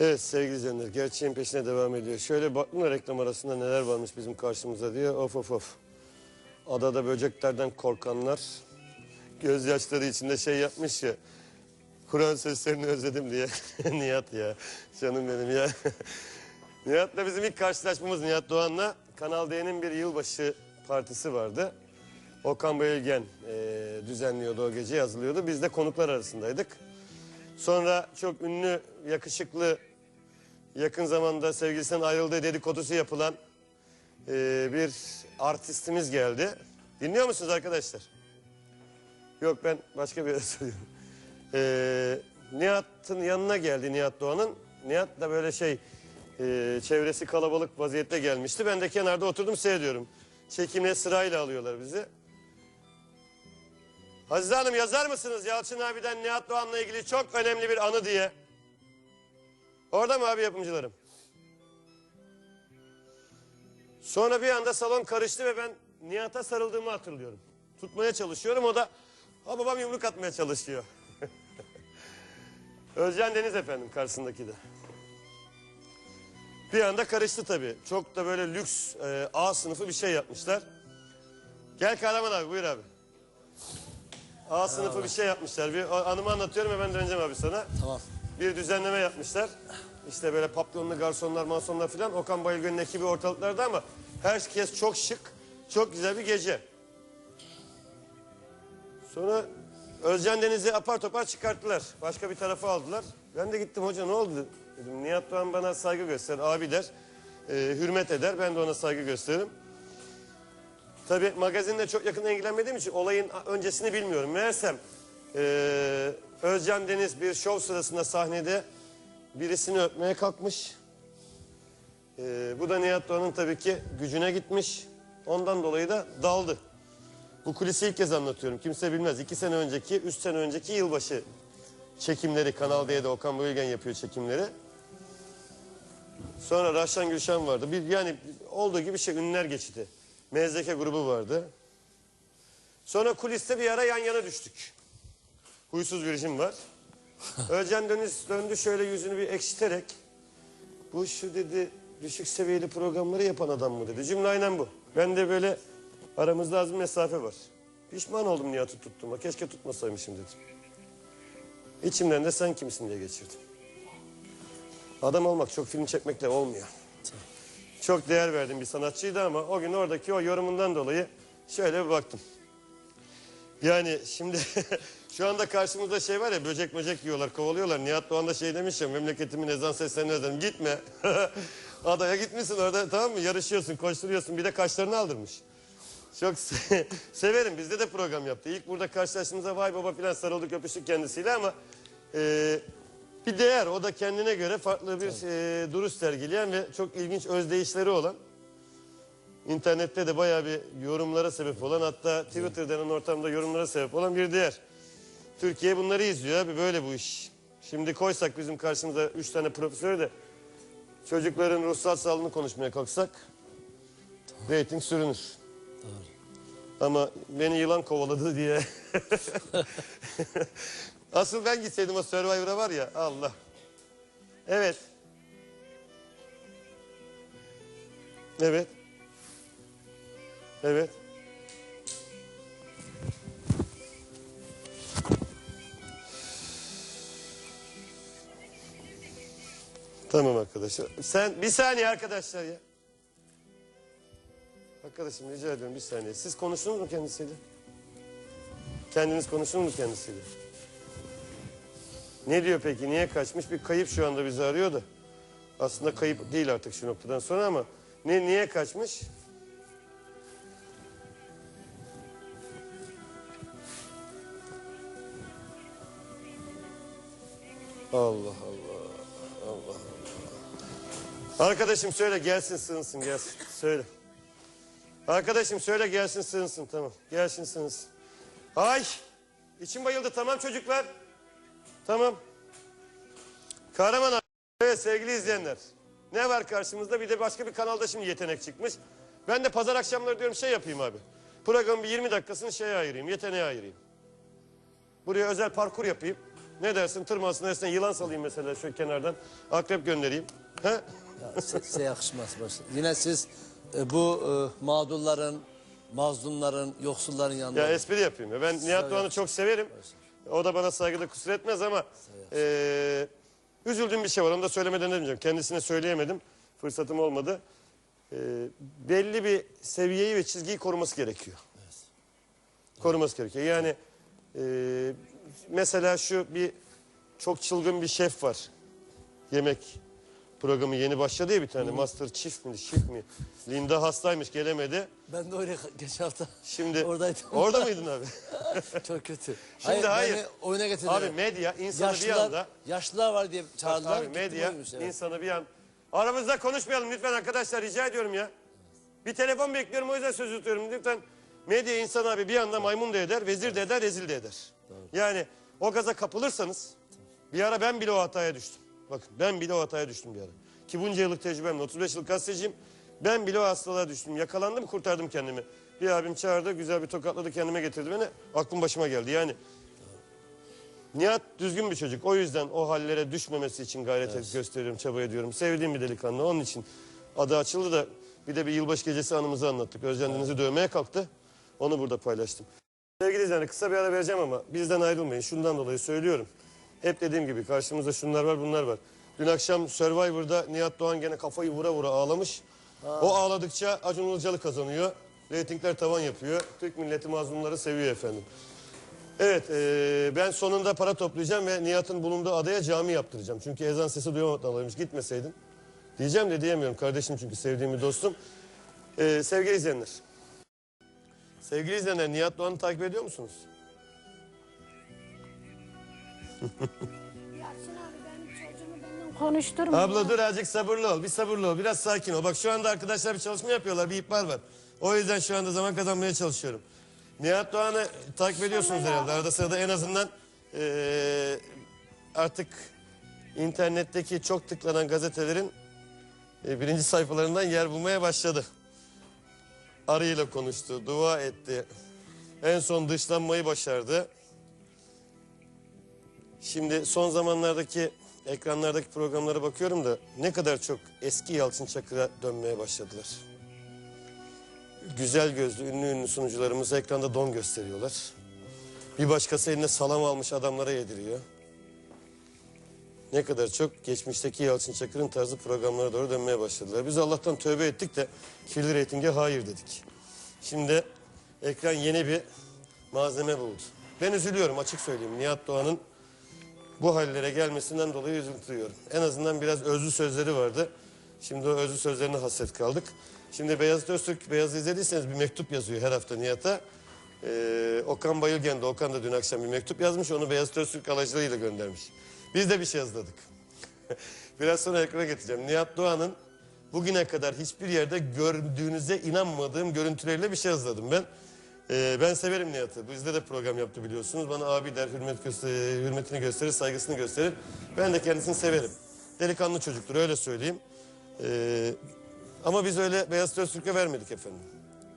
Evet sevgili izleyenler gerçeğin peşine devam ediyor. Şöyle baktım reklam arasında neler varmış bizim karşımıza diye of of of. Adada böceklerden korkanlar gözyaşları içinde şey yapmış ya. Kur'an seslerini özledim diye. Nihat ya canım benim ya. Nihat'la bizim ilk karşılaşmamız Nihat Doğan'la Kanal D'nin bir yılbaşı partisi vardı. Okan Bayülgen eee düzenliyordu o gece yazılıyordu. Biz de konuklar arasındaydık. Sonra çok ünlü, yakışıklı, yakın zamanda sevgilisinden ayrıldığı dedikodusu yapılan eee, bir artistimiz geldi. Dinliyor musunuz arkadaşlar? Yok ben başka bir yere söylüyorum. Eee Nihat'ın yanına geldi Nihat Doğan'ın. Nihat da böyle şey eee, çevresi kalabalık vaziyette gelmişti. Ben de kenarda oturdum seyrediyorum. Çekimle sırayla alıyorlar bizi. Azize Hanım yazar mısınız Yalçın abiden Nihat Doğan'la ilgili çok önemli bir anı diye? Orada mı abi yapımcılarım? Sonra bir anda salon karıştı ve ben Nihat'a sarıldığımı hatırlıyorum. Tutmaya çalışıyorum o da ha babam yumruk atmaya çalışıyor. Özcan Deniz efendim karşısındaki de. Bir anda karıştı tabii. Çok da böyle lüks e, A sınıfı bir şey yapmışlar. Gel Kahraman abi buyur abi. A sınıfı bir şey yapmışlar. Bir anımı anlatıyorum hemen döneceğim abi sana. Tamam. Bir düzenleme yapmışlar. İşte böyle papyonlu garsonlar, mansonlar filan. Okan Bayülgen'in ekibi ortalıklarda ama herkes çok şık, çok güzel bir gece. Sonra Özcan Deniz'i apar topar çıkarttılar. Başka bir tarafa aldılar. Ben de gittim hoca ne oldu dedim. Nihat Doğan bana saygı gösterir, abi der. e, hürmet eder, ben de ona saygı gösteririm. Tabii magazinle çok yakın ilgilenmediğim için olayın öncesini bilmiyorum. Meğersem eee Özcan Deniz bir şov sırasında sahnede birisini öpmeye kalkmış. Eee, bu da Nihat Doğan'ın tabii ki gücüne gitmiş. Ondan dolayı da daldı. Bu kulisi ilk kez anlatıyorum. Kimse bilmez. İki sene önceki, üç sene önceki yılbaşı çekimleri. Kanal D'de Okan Bayülgen yapıyor çekimleri. Sonra Rahşan Gülşen vardı. Bir, yani olduğu gibi şey ünlüler geçidi. Mezdeke grubu vardı. Sonra kuliste bir ara yan yana düştük. Huysuz bir işim var. Özcan Deniz döndü şöyle yüzünü bir ekşiterek. Bu şu dedi düşük seviyeli programları yapan adam mı dedi. Cümle aynen bu. Ben de böyle aramızda az bir mesafe var. Pişman oldum Nihat'ı tuttuğuma. Keşke tutmasaymışım dedim. İçimden de sen kimsin diye geçirdim. Adam olmak çok film çekmekle olmuyor. Çok değer verdiğim bir sanatçıydı ama o gün oradaki o yorumundan dolayı şöyle bir baktım. Yani şimdi şu anda karşımızda şey var ya böcek böcek yiyorlar kovalıyorlar. Nihat Doğan da şey demiş ya memleketimin ezan seslerini özledim. Gitme. Adaya gitmişsin orada tamam mı yarışıyorsun koşturuyorsun bir de kaşlarını aldırmış. Çok se- severim bizde de program yaptı. İlk burada karşılaştığımızda vay baba filan sarıldık öpüştük kendisiyle ama... e, bir değer o da kendine göre farklı bir e, duruş sergileyen ve çok ilginç özdeyişleri olan internette de bayağı bir yorumlara sebep olan hatta Twitter denen ortamda yorumlara sebep olan bir değer. Türkiye bunları izliyor abi böyle bu iş. Şimdi koysak bizim karşımıza üç tane profesör de çocukların ruhsal sağlığını konuşmaya kalksak reyting sürünür. Ama beni yılan kovaladı diye. Asıl ben gitseydim o Survivor'a var ya Allah. Evet. Evet. Evet. Tamam arkadaşlar. Sen bir saniye arkadaşlar ya. Arkadaşım rica ediyorum bir saniye. Siz konuştunuz mu kendisiyle? Kendiniz konuştunuz mu kendisiyle? Ne diyor peki? Niye kaçmış? Bir kayıp şu anda bizi arıyor da. Aslında kayıp değil artık şu noktadan sonra ama ne niye kaçmış? Allah Allah. Allah. Arkadaşım söyle gelsin sığınsın gelsin. Söyle. Arkadaşım söyle gelsin sığınsın tamam. Gelsin sığınsın. Ay! İçim bayıldı tamam çocuklar. Tamam. Kahraman abi. Evet sevgili izleyenler. Ne var karşımızda? Bir de başka bir kanalda şimdi yetenek çıkmış. Ben de pazar akşamları diyorum şey yapayım abi. Programın bir 20 dakikasını şeye ayırayım, yeteneğe ayırayım. Buraya özel parkur yapayım. Ne dersin? Tırmalsın dersen yılan salayım mesela şu kenardan. Akrep göndereyim. He? Ya, size yakışmaz. boş. Yine siz e, bu e, mağdurların, mazlumların, yoksulların yanında. Ya espri yapayım ya. Ben Nihat Doğan'ı çok severim. O da bana saygıda kusur etmez ama eee üzüldüğüm bir şey var. Onu da söylemeden demeyeceğim. Kendisine söyleyemedim. Fırsatım olmadı. Eee, belli bir seviyeyi ve çizgiyi koruması gerekiyor. Koruması gerekiyor. Yani eee, mesela şu bir çok çılgın bir şef var. Yemek programı yeni başladı ya bir tane. Master Chief mi, Chef mi? Linda hastaymış gelemedi. Ben de öyle geçen hafta Şimdi oradaydım. orada mıydın abi? Çok kötü. Şimdi hayır. beni oyuna getirdiler. Abi medya insanı bir yaşlılar, anda yaşlılar var diye çağırdılar. abi gittim medya oymuş, insanı bir an aramızda konuşmayalım lütfen arkadaşlar rica ediyorum ya. Bir telefon bekliyorum o yüzden söz tutuyorum lütfen. Medya insan abi bir anda maymun da eder, vezir de eder, rezil de eder. Yani o gaza kapılırsanız bir ara ben bile o hataya düştüm. Bakın ben bile o hataya düştüm bir ara. Ki bunca yıllık tecrübemle 35 yıllık gazeteciyim. Ben bile o hastalığa düştüm. Yakalandım kurtardım kendimi. Bir abim çağırdı güzel bir tokatladı kendime getirdi beni. Aklım başıma geldi yani. Nihat düzgün bir çocuk. O yüzden o hallere düşmemesi için gayret gösteriyorum, çaba ediyorum. Sevdiğim bir delikanlı. Onun için adı açıldı da bir de bir yılbaşı gecesi anımızı anlattık. Özcan Deniz'i dövmeye kalktı. Onu burada paylaştım. Sevgili izleyenler kısa bir ara vereceğim ama bizden ayrılmayın. Şundan dolayı söylüyorum. Hep dediğim gibi karşımızda şunlar var bunlar var. Dün akşam Survivor'da Nihat Doğan gene kafayı vura vura ağlamış. O ağladıkça Acun Ilıcalı kazanıyor. Reytingler tavan yapıyor. Türk milleti mazlumları seviyor efendim. Evet, eee, ben sonunda para toplayacağım ve Nihat'ın bulunduğu adaya cami yaptıracağım. Çünkü ezan sesi duyamadan alıyormuş, gitmeseydim. Diyeceğim de diyemiyorum, kardeşim çünkü sevdiğim bir dostum. Eee, sevgili izleyenler. Sevgili izleyenler, Nihat Doğan'ı takip ediyor musunuz? Konuşturma. Abla dur azıcık sabırlı ol, bir sabırlı ol, biraz sakin ol. Bak şu anda arkadaşlar bir çalışma yapıyorlar, bir ihbar var. O yüzden şu anda zaman kazanmaya çalışıyorum. Nihat Doğan'ı takip ediyorsunuz herhalde. Arada sırada en azından eee, artık internetteki çok tıklanan gazetelerin e, birinci sayfalarından yer bulmaya başladı. Arıyla konuştu, dua etti. En son dışlanmayı başardı. Şimdi son zamanlardaki ekranlardaki programlara bakıyorum da ne kadar çok eski Yalçın Çakır'a dönmeye başladılar. Güzel gözlü, ünlü ünlü sunucularımız ekranda don gösteriyorlar. Bir başkası eline salam almış adamlara yediriyor. Ne kadar çok geçmişteki Yalçın Çakır'ın tarzı programlara doğru dönmeye başladılar. Biz Allah'tan tövbe ettik de kirli reytinge hayır dedik. Şimdi ekran yeni bir malzeme buldu. Ben üzülüyorum açık söyleyeyim. Nihat Doğan'ın bu hallere gelmesinden dolayı üzüntü. En azından biraz özlü sözleri vardı. Şimdi o özlü sözlerine hasret kaldık. Şimdi Beyazıt Öztürk, Beyazı izlediyseniz bir mektup yazıyor her hafta Nihat'a. Ee, Okan Bayılgen de, Okan da dün akşam bir mektup yazmış. Onu Beyazıt Öztürk alıcılığıyla göndermiş. Biz de bir şey yazladık. biraz sonra ekrana getireceğim. Nihat Doğan'ın bugüne kadar hiçbir yerde gördüğünüze inanmadığım görüntüleriyle bir şey yazladım ben. Ee, ben severim Nihat'ı. Bizde de program yaptı biliyorsunuz. Bana abi der, hürmet gösterir, hürmetini gösterir, saygısını gösterir. Ben de kendisini severim. Delikanlı çocuktur öyle söyleyeyim. Ee, ama biz öyle Beyaz Öztürk'e vermedik efendim.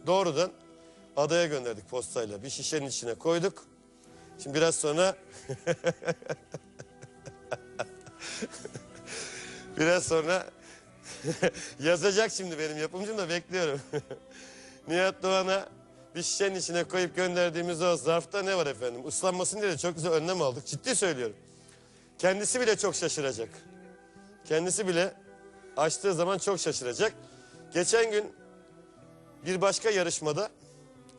Doğrudan adaya gönderdik postayla. Bir şişenin içine koyduk. Şimdi biraz sonra... biraz sonra yazacak şimdi benim yapımcım da bekliyorum. Nihat Doğan'a bir şişenin içine koyup gönderdiğimiz o zarfta ne var efendim? Islanmasın diye de çok güzel önlem aldık. Ciddi söylüyorum. Kendisi bile çok şaşıracak. Kendisi bile açtığı zaman çok şaşıracak. Geçen gün bir başka yarışmada,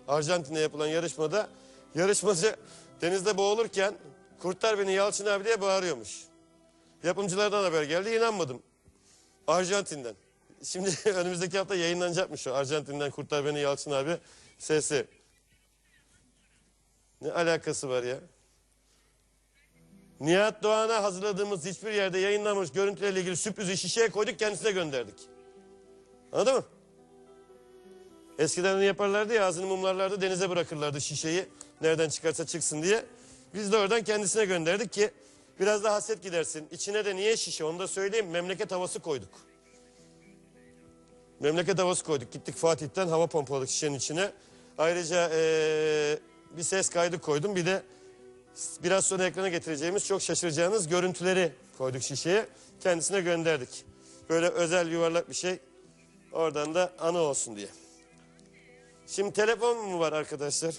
Arjantin'de yapılan yarışmada yarışmacı denizde boğulurken kurtar beni Yalçın abi diye bağırıyormuş. Yapımcılardan haber geldi inanmadım. Arjantin'den. Şimdi önümüzdeki hafta yayınlanacakmış o Arjantin'den Kurtar Beni Yalçın abi sesi. Ne alakası var ya? Nihat Doğan'a hazırladığımız hiçbir yerde yayınlanmamış görüntülerle ilgili sürprizi şişeye koyduk kendisine gönderdik. Anladın mı? Eskiden onu yaparlardı ya ağzını mumlarlardı denize bırakırlardı şişeyi. Nereden çıkarsa çıksın diye. Biz de oradan kendisine gönderdik ki biraz da hasret gidersin. İçine de niye şişe onu da söyleyeyim memleket havası koyduk. Memleket havası koyduk. Gittik Fatih'ten hava pompaladık şişenin içine. Ayrıca eee, bir ses kaydı koydum. Bir de Biraz sonra ekrana getireceğimiz çok şaşıracağınız görüntüleri koyduk şişeye. Kendisine gönderdik. Böyle özel yuvarlak bir şey. Oradan da anı olsun diye. Şimdi telefon mu var arkadaşlar?